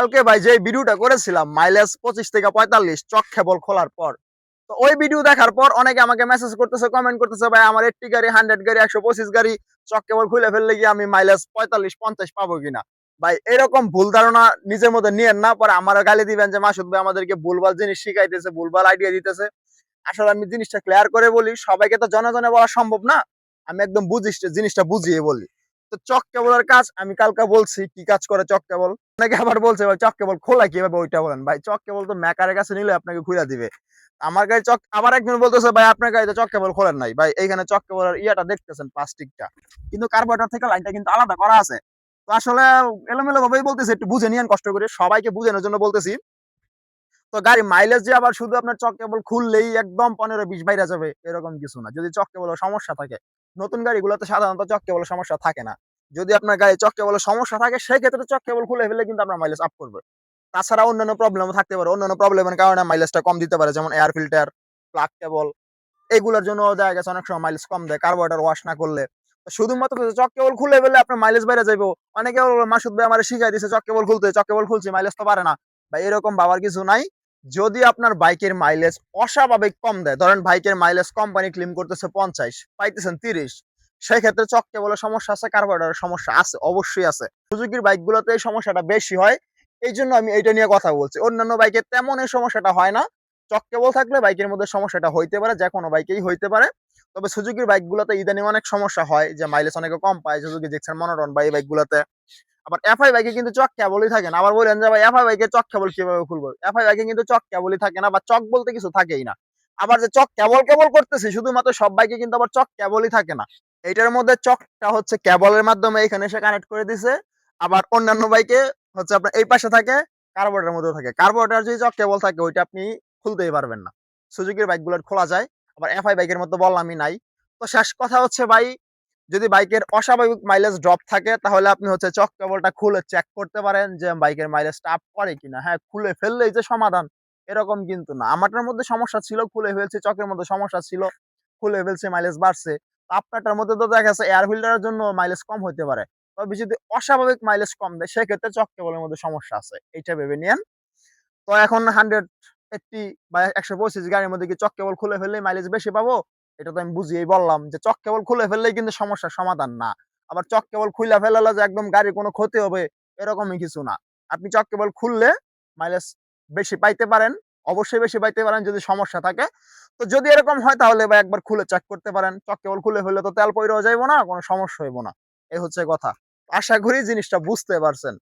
কালকে ভাই যে ভিডিওটা করেছিলাম মাইলেজ পঁচিশ থেকে পঁয়তাল্লিশ, চক কেবল খোলার পর। তো ওই ভিডিও দেখার পর অনেকে আমাকে মেসেজ করতেছে কমেন্ট করতেছে, ভাই, আমার এইটটি গাড়ি হান্ড্রেড গাড়ি, একশো পঁচিশ গাড়ি, চক কেবল খুলে ফেললে গিয়ে আমি মাইলেজ পঁয়তাল্লিশ, পঞ্চাশ পাবো কিনা? ভাই, এরকম ভুল ধারণা নিজের মধ্যে নিয়েন না, পরে আমার গালি দিবেন যে, মাসুদ ভাই, আমাদেরকে ভুলভাল জিনিস শিখাইতেছে, ভুলভাল আইডিয়া দিতেছে। আসলে আমি জিনিসটা ক্লিয়ার করে বলি, সবাইকে তো জনে জনে বলা সম্ভব না। আমি একদম বুঝিস জিনিসটা বুঝিয়ে বলি। তো চক কেবলের কাজ আমি কালকে বলছি, কি কাজ করে চক কেবল? অনেকে আবার বলছে, ভাই, চক কেবল খোলা কীভাবে? ওইটা বলেন। ভাই, চক কেবল তো মেকারের কাছে নিলে আপনাকে খুলে দিবে। আমার গাড়ি চক, আবার একজন বলতেছে, ভাই, আপনার গাড়িতে চক কেবল খোলেন নাই। ভাই, এইখানে চক কেবলের ইয়াটা দেখতেছেন প্লাস্টিকটা। কিন্তু কার্বোরেটর থেকে লাইনটা কিন্তু আলাদা করা আছে। তো আসলে এলোমেলো ভাবেই বলতেছি, একটু বুঝে নিয়েন কষ্ট করে। সবাইকে বুঝানোর জন্য বলতেছি। তো গাড়ি মাইলেজ যে আবার শুধু আপনার চক কেবল খুললেই একদম পনেরো বিশ বাইরে যাবে, এরকম কিছু না। যদি চক কেবলের সমস্যা থাকে। নতুন গাড়িগুলোতে সাধারণত চক কেবলের সমস্যা থাকে না। যদি আপনার গাড়ি চক কেবলের সমস্যা থাকে সেই ক্ষেত্রে চক কেবল খুলে ফেলে কিন্তু আপনার মাইলেজ আপ করবে। তাছাড়া অন্যান্য প্রবলেমও থাকতে পারে। অন্যান্য প্রবলেমের কারণে মাইলেজটা কম দিতে পারে, যেমন এয়ার ফিল্টার প্লাগ কেবল এগুলোর জন্য দেখা গেছে অনেক সময় মাইলেজ কম দেয় কার্বোরেটর ওয়াশ না করলে। শুধুমাত্র চক কেবল খুলে ফেলে আপনার মাইলেজ বেড়ে যাইবো। অনেকে মাসুদ ভাই আমার শিখাই দিছে, চক কেবল খুলতে, চক কেবল খুলছি মাইলেজ তো পারে না। বা এরকম ভাবার কিছু নাই। যদি আপনার বাইকের মাইলেজ অস্বাভাবিক কম দেয়, ধরেন বাইকের মাইলেজ কোম্পানি ক্লেম করতেছে পঞ্চাশ, পাইতেছেন তিরিশ, সেক্ষেত্রে চককে বলে সমস্যা আছে কার্বোরেটরের সমস্যা আছে, অবশ্যই আছে। সুজুকির বাইকগুলোতে এই সমস্যাটা বেশি হয়, এই জন্য আমি এইটা নিয়ে কথা বলছি। অন্যান্য বাইকে তেমন এই সমস্যাটা হয় না চক কেবল থাকলে বাইকের মধ্যে সমস্যাটা হইতে পারে, যে কোনো বাইকেই হইতে পারে। তবে সুজুকির বাইকগুলোতে ইদানিং অনেক সমস্যা হয়, যে মাইলেজ অনেকে কম পায়, সুজুকি দেখছেন মনোটন বা এই বাইকগুলোতে। আবার এফআই বাইকে কিন্তু চক কেবলই থাকে না। আবার বলেন যে ভাই এফআই বাইকে চক কেবল কীভাবে খুলবো? এফআই বাইকে কিন্তু চক কেবলই থাকে না বা চক বলতে কিছু থাকেই না। আবার যে চক কেবল কেবল করতেছি, শুধুমাত্র সব বাইকে কিন্তু আবার চক কেবলই থাকে না। এইটার মধ্যে চকটা হচ্ছে কেবলের মাধ্যমে এখানে এসে কানেক্ট করে দিছে। আবার অন্যান্য বাইকে হচ্ছে আপনার এই পাশে থাকে কার্বোরেটার মধ্যে থাকে। কার্বোরেটার যদি চক কেবল থাকে, ওইটা আপনি খুলতেই পারবেন না। সুজুকির বাইকগুলো খোলা যায়। আবার এফআই বাইকের মধ্যে বললামই নাই। তো শেষ কথা হচ্ছে ভাই যদি বাইকের অস্বাভাবিক মাইলেজ ড্রপ থাকে, তাহলে আপনি হচ্ছে চক কেবলটা খুলে চেক করতে পারেন যে বাইকের মাইলেজটা আপ করে কিনা। হ্যাঁ খুলে ফেললেই যে সমাধান, এরকম কিন্তু না। আমারটার মধ্যে সমস্যা ছিল, খুলে ফেলছে, চকের মধ্যে সমস্যা ছিল, খুলে ফেলছে মাইলেজ বাড়ছে। আপনারটার মধ্যে তো দেখা যাচ্ছে এয়ার ফিল্টারের জন্য মাইলেজ কম হতে পারে। তবে যদি অস্বাভাবিক মাইলেজ কম দেয়, সেক্ষেত্রে চক কেবলের মধ্যে সমস্যা আছে। এইটা ভেবে নিয়েন। তো এখন হান্ড্রেড এইটটি বা একশো পঁচিশ গাড়ির মধ্যে কি চক কেবল খুলে ফেললে মাইলেজ বেশি পাবো? এটা তো আমি বুঝিয়েই বললাম যে চক কেবল খুলে ফেললেই কিন্তু সমস্যার সমাধান না। আবার চক কেবল খুলে ফেলালে যে একদম গাড়ির কোনো ক্ষতি হবে এরকমই কিছু না। আপনি চক কেবল খুললে মাইলেজ বেশি পাইতে পারেন, অবশ্যই বেশি পাইতে পারেন যদি সমস্যা থাকে। তো যদি এরকম হয় তাহলে বা একবার খুলে চেক করতে পারেন। চক কেবল খুলে ফেললে তো তেল পইরেও যাইবো না, কোনো সমস্যা হইব না। এই হচ্ছে কথা। আশা করি জিনিসটা বুঝতে পারছেন।